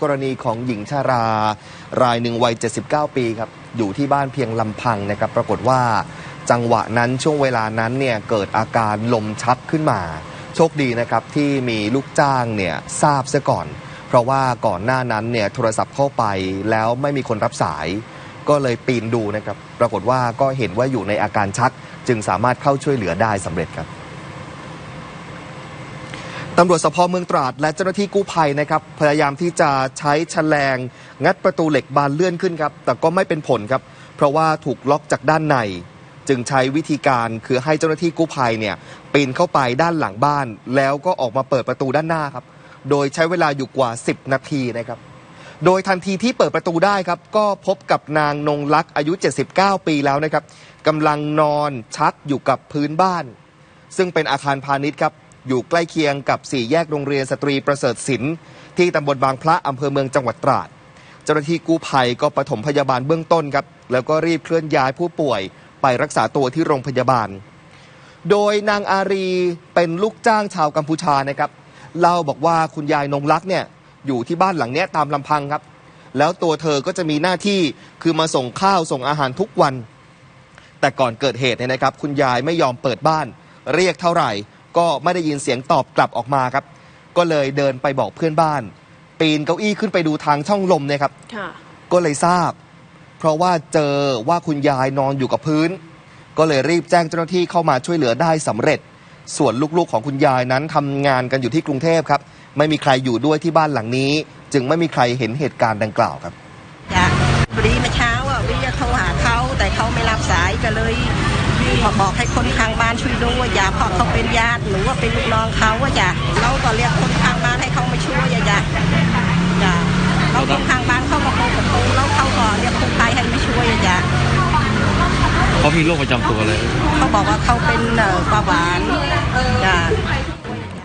กรณีของหญิงชารารายหนึ่งวัย 79 ปีครับ อยู่ที่บ้านเพียงลำพังนะครับ ปรากฏว่าจังหวะนั้นช่วงเวลานั้นเนี่ยเกิดอาการลมชักขึ้นมา โชคดีนะครับที่มีลูกจ้างเนี่ยทราบซะก่อน เพราะว่าก่อนหน้านั้นเนี่ยโทรศัพท์เข้าไปแล้วไม่มีคนรับสาย ก็เลยปีนดูนะครับ ปรากฏว่าก็เห็นว่าอยู่ในอาการชัก จึงสามารถเข้าช่วยเหลือได้สำเร็จครับ ตำรวจสพเมืองตราด และเจ้าหน้าที่กู้ภัยนะครับพยายามที่จะใช้แฉลง งัดประตูเหล็กบานเลื่อนขึ้นครับ แต่ก็ไม่เป็นผลครับ เพราะว่าถูกล็อกจากด้านใน จึงใช้วิธีการคือให้เจ้าหน้าที่กู้ภัยเนี่ยปีนเข้าไปด้านหลังบ้าน แล้วก็ออกมาเปิดประตูด้านหน้าครับ โดยใช้เวลาอยู่กว่า 10 นาทีนะครับ โดยทันทีที่เปิดประตูได้ครับ ก็พบกับนางนงลักษ์อายุ 79 ปีแล้วนะครับกำลังนอนชักอยู่กับพื้นบ้าน ซึ่งเป็นอาคารพาณิชย์ครับ อยู่ใกล้เคียงกับสี่แยกโรงเรียนสตรีประเสริฐศิลป์ที่ตำบลบางพระอำเภอเมืองจังหวัดตราด เจ้าหน้าที่กู้ภัยก็ปฐมพยาบาลเบื้องต้นครับ แล้วก็รีบเคลื่อนย้ายผู้ป่วยไปรักษาตัวที่โรงพยาบาล โดยนางอารีเป็นลูกจ้างชาวกัมพูชานะครับเล่าบอกว่าคุณยายนงลักษ์เนี่ยอยู่ที่บ้านหลังนี้ตามลำพังครับ แล้วตัวเธอก็จะมีหน้าที่คือมาส่งข้าวส่งอาหารทุกวัน แต่ก่อนเกิดเหตุเนี่ยนะครับ คุณยายไม่ยอมเปิดบ้าน เรียกเท่าไหร่ ก็ไม่ได้ยินเสียงตอบกลับออกมาครับ ก็เลยเดินไปบอกเพื่อนบ้าน ปีนเก้าอี้ขึ้นไปดูทางช่องลมเนี่ยครับค่ะก็เลยทราบ เพราะว่าเจอว่าคุณยายนอนอยู่กับพื้น ก็เลยรีบแจ้งเจ้าหน้าที่เข้ามาช่วยเหลือได้สำเร็จ ส่วนลูกๆของคุณยายนั้นทำงานกันอยู่ที่กรุงเทพครับ ไม่มีใครอยู่ด้วยที่บ้านหลังนี้ จึงไม่มีใครเห็นเหตุการณ์ดังกล่าวครับจ้ะพอดีเมื่อเช้าอะวิจะโทรหาเขาแต่เขาไม่รับสายก็เลย มาบอกให้คนข้างบ้านช่วยดูว่าอย่าเพราะเขาเป็นญาติหรือว่าเป็นลูกน้องเขาว่าจ้ะเราก็เรียกคนข้างบ้านให้เขามาช่วยอะจ้ะจ้ะเราคนข้างบ้านเขามาโกงประตูแล้วเขาก็เรียกคนไทยให้มาช่วยอะจ้ะเขามีโรคประจำตัวเลยเขาบอกว่าเขาเป็นเอ่อเบาหวานจ้ะ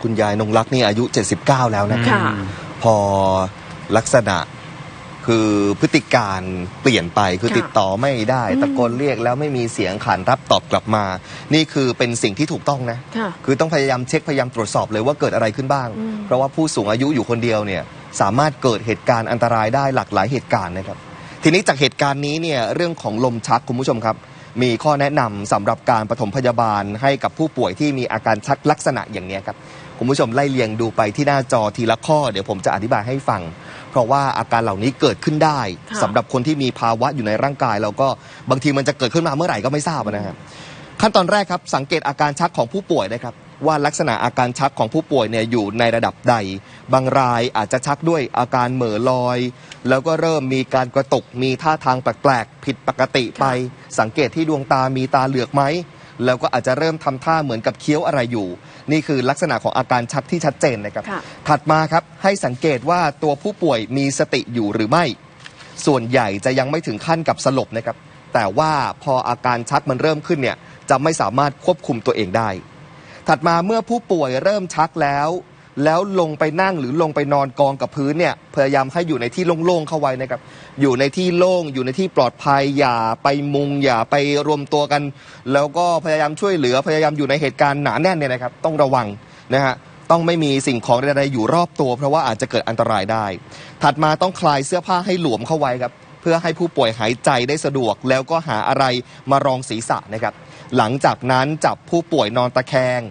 คุณยายนงรักนี่อายุ 79 แล้วนะครับค่ะพอลักษณะ คือพฤติการเปลี่ยนไปคือค่ะติดต่อไม่ได้อืมตะโกนเรียกแล้วไม่มีเสียงขานรับตอบกลับมา นี่คือเป็นสิ่งที่ถูกต้องนะ ค่ะคือต้องพยายามเช็คพยายามตรวจสอบเลยว่าเกิดอะไรขึ้นบ้าง อืม เพราะว่าผู้สูงอายุอยู่คนเดียวเนี่ยสามารถเกิดเหตุการณ์อันตรายได้หลากหลายเหตุการณ์นะครับ ทีนี้จากเหตุการณ์นี้เนี่ยเรื่องของลมชักคุณผู้ชมครับ มีข้อแนะนำสำหรับการปฐมพยาบาลให้กับผู้ป่วยที่มีอาการชักลักษณะอย่างเนี้ยครับคุณผู้ชมไล่เลียงดูไปที่หน้าจอทีละข้อเดี๋ยวผมจะอธิบายให้ฟัง เพราะว่าอาการเหล่านี้เกิดขึ้นได้ค่ะสำหรับคนที่มีภาวะอยู่ในร่างกาย แล้วก็บางทีมันจะเกิดขึ้นมาเมื่อไหร่ก็ไม่ทราบนะครับขั้นตอนแรกครับสังเกตอาการชักของผู้ป่วยนะครับ ว่าลักษณะอาการชักของผู้ป่วยเนี่ยอยู่ในระดับใด บางรายอาจจะชักด้วยอาการเหม่อลอย แล้วก็เริ่มมีการกระตุกมีท่าทางแปลกๆผิดปกติไป สังเกตที่ดวงตามีตาเหลือกไหมแล้วก็อาจจะเริ่มทำท่าเหมือนกับเคี้ยวอะไรอยู่ นี่คือลักษณะของอาการชักที่ชัดเจนนะครับค่ะถัดมาครับให้สังเกตว่าตัวผู้ป่วยมีสติอยู่หรือไม่ ส่วนใหญ่จะยังไม่ถึงขั้นกับสลบนะครับ แต่ว่าพออาการชักมันเริ่มขึ้นเนี่ยจะไม่สามารถควบคุมตัวเองได้ ถัดมาเมื่อผู้ป่วยเริ่มชักแล้ว แล้วลงไปนั่งหรือลงไปนอนกองกับพื้นเนี่ยพยายามให้อยู่ในที่โล่งๆเข้าไว้นะครับ อยู่ในที่โล่งอยู่ในที่ปลอดภัยอย่าไปมุงอย่าไปรวมตัวกัน แล้วก็พยายามช่วยเหลือพยายามอยู่ในเหตุการณ์หนาแน่นเนี่ยนะครับ ต้องระวังนะฮะต้องไม่มีสิ่งของใดๆอยู่รอบตัว เพราะว่าอาจจะเกิดอันตรายได้ ถัดมาต้องคลายเสื้อผ้าให้หลวมเข้าไว้ครับ เพื่อให้ผู้ป่วยหายใจได้สะดวก แล้วก็หาอะไรมารองศีรษะนะครับ หลังจากนั้นจับผู้ป่วยนอนตะแคง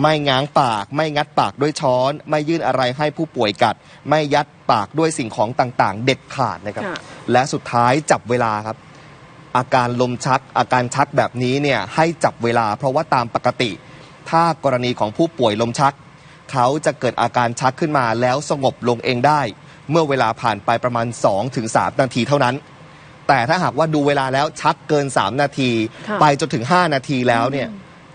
ไม่ง้างปาก ไม่งัดปากด้วยช้อน ไม่ยื่นอะไรให้ผู้ป่วยกัด ไม่ยัดปากด้วยสิ่งของต่างๆ เด็ดขาดนะครับค่ะและสุดท้ายจับเวลาครับ อาการลมชัก อาการชักแบบนี้เนี่ยให้จับเวลา เพราะว่าตามปกติ ถ้ากรณีของผู้ป่วยลมชัก เขาจะเกิดอาการชักขึ้นมาแล้วสงบลงเองได้ เมื่อเวลาผ่านไปประมาณ 2-3 นาทีเท่านั้น แต่ถ้าหากว่าดูเวลาแล้วชักเกิน 3 นาทีค่ะไปจนถึง 5 นาทีแล้วเนี่ย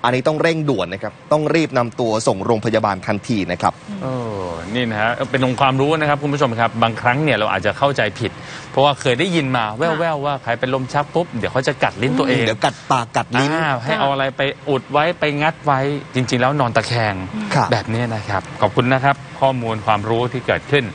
อันนี้ต้องเร่งด่วนนะครับ ต้องรีบนำตัวส่งโรงพยาบาลทันทีนะครับเออนี่นะฮะ เป็นองค์ความรู้นะครับคุณผู้ชมครับ บางครั้งเนี่ยเราอาจจะเข้าใจผิด เพราะว่าเคยได้ยินมาแว่วๆว่าใครเป็นลมชักปุ๊บ เดี๋ยวเขาจะกัดลิ้นตัวเอง เดี๋ยวกัดปากกัดลิ้นอ่าให้เอาอะไรไปอุดไว้ไปงัดไว้ จริง ๆ แล้วนอนตะแคงครับแบบนี้นะครับ ขอบคุณนะครับ ข้อมูลความรู้ที่เกิดขึ้น